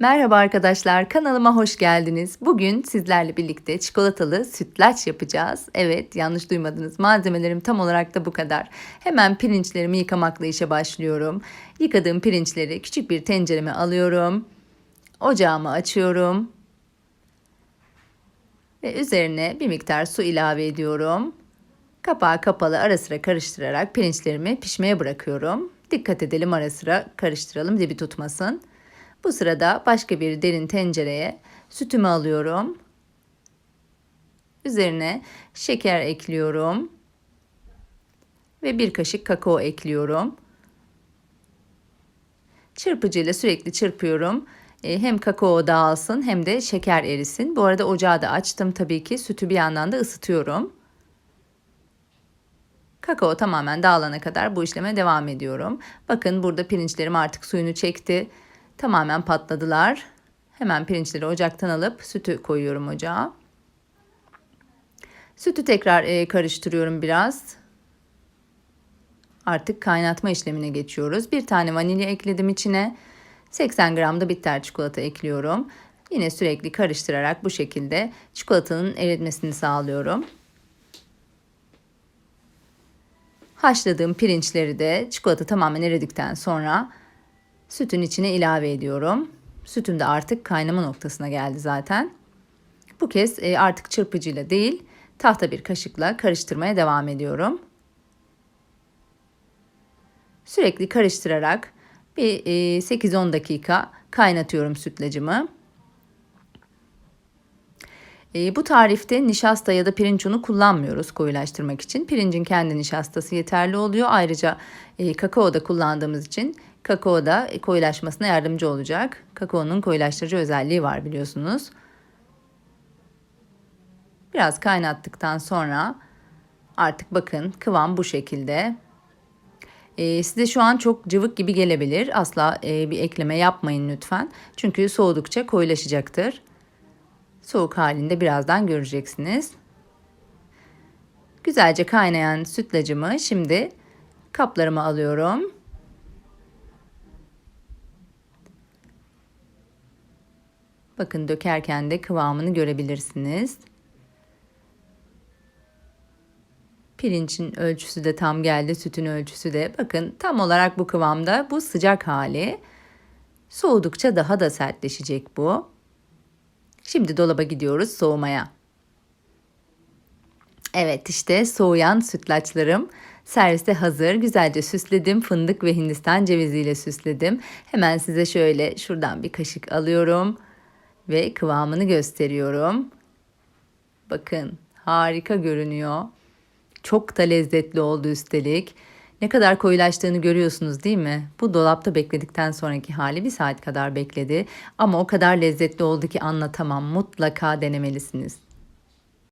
Merhaba arkadaşlar, kanalıma hoş geldiniz. Bugün sizlerle birlikte çikolatalı sütlaç yapacağız. Evet, yanlış duymadınız. Malzemelerim tam olarak da bu kadar. Hemen pirinçlerimi yıkamakla işe başlıyorum. Yıkadığım pirinçleri küçük bir tencereme alıyorum. Ocağımı açıyorum. Ve üzerine bir miktar su ilave ediyorum. Kapağı kapalı ara sıra karıştırarak pirinçlerimi pişmeye bırakıyorum. Dikkat edelim ara sıra karıştıralım dibi tutmasın. Bu sırada başka bir derin tencereye sütümü alıyorum. Üzerine şeker ekliyorum. Ve bir kaşık kakao ekliyorum. Çırpıcıyla sürekli çırpıyorum. E, hem kakao dağılsın hem de şeker erisin. Bu arada ocağı da açtım tabii ki. Sütü bir yandan da ısıtıyorum. Kakao tamamen dağılana kadar bu işleme devam ediyorum. Bakın burada pirinçlerim artık suyunu çekti. Tamamen patladılar. Hemen pirinçleri ocaktan alıp sütü koyuyorum ocağa. Sütü tekrar e, karıştırıyorum biraz. Artık kaynatma işlemine geçiyoruz. Bir tane vanilya ekledim içine. 80 gram da bitter çikolata ekliyorum. Yine sürekli karıştırarak bu şekilde çikolatanın eritmesini sağlıyorum. Haşladığım pirinçleri de çikolata tamamen eridikten sonra sütün içine ilave ediyorum. Sütüm de artık kaynama noktasına geldi zaten. Bu kez e, artık çırpıcıyla değil, tahta bir kaşıkla karıştırmaya devam ediyorum. Sürekli karıştırarak bir 8-10 e, dakika kaynatıyorum sütlacımı. E, bu tarifte nişasta ya da pirinç unu kullanmıyoruz koyulaştırmak için. Pirincin kendi nişastası yeterli oluyor. Ayrıca kakao da kullandığımız için kakao da koyulaşmasına yardımcı olacak. Kakaonun koyulaştırıcı özelliği var biliyorsunuz. Biraz kaynattıktan sonra artık bakın kıvam bu şekilde. E, size şu an çok cıvık gibi gelebilir. Asla e, bir ekleme yapmayın lütfen. Çünkü soğudukça koyulaşacaktır. Soğuk halinde birazdan göreceksiniz. Güzelce kaynayan sütlacımı şimdi kaplarıma alıyorum. Bakın dökerken de kıvamını görebilirsiniz. Pirincin ölçüsü de tam geldi, sütün ölçüsü de. Bakın tam olarak bu kıvamda. Bu sıcak hali. Soğudukça daha da sertleşecek bu. Şimdi dolaba gidiyoruz soğumaya. Evet işte soğuyan sütlaçlarım servise hazır. Güzelce süsledim. Fındık ve hindistan ceviziyle süsledim. Hemen size şöyle şuradan bir kaşık alıyorum ve kıvamını gösteriyorum. Bakın harika görünüyor. Çok da lezzetli oldu üstelik. Ne kadar koyulaştığını görüyorsunuz değil mi? Bu dolapta bekledikten sonraki hali bir saat kadar bekledi. Ama o kadar lezzetli oldu ki anlatamam. Mutlaka denemelisiniz.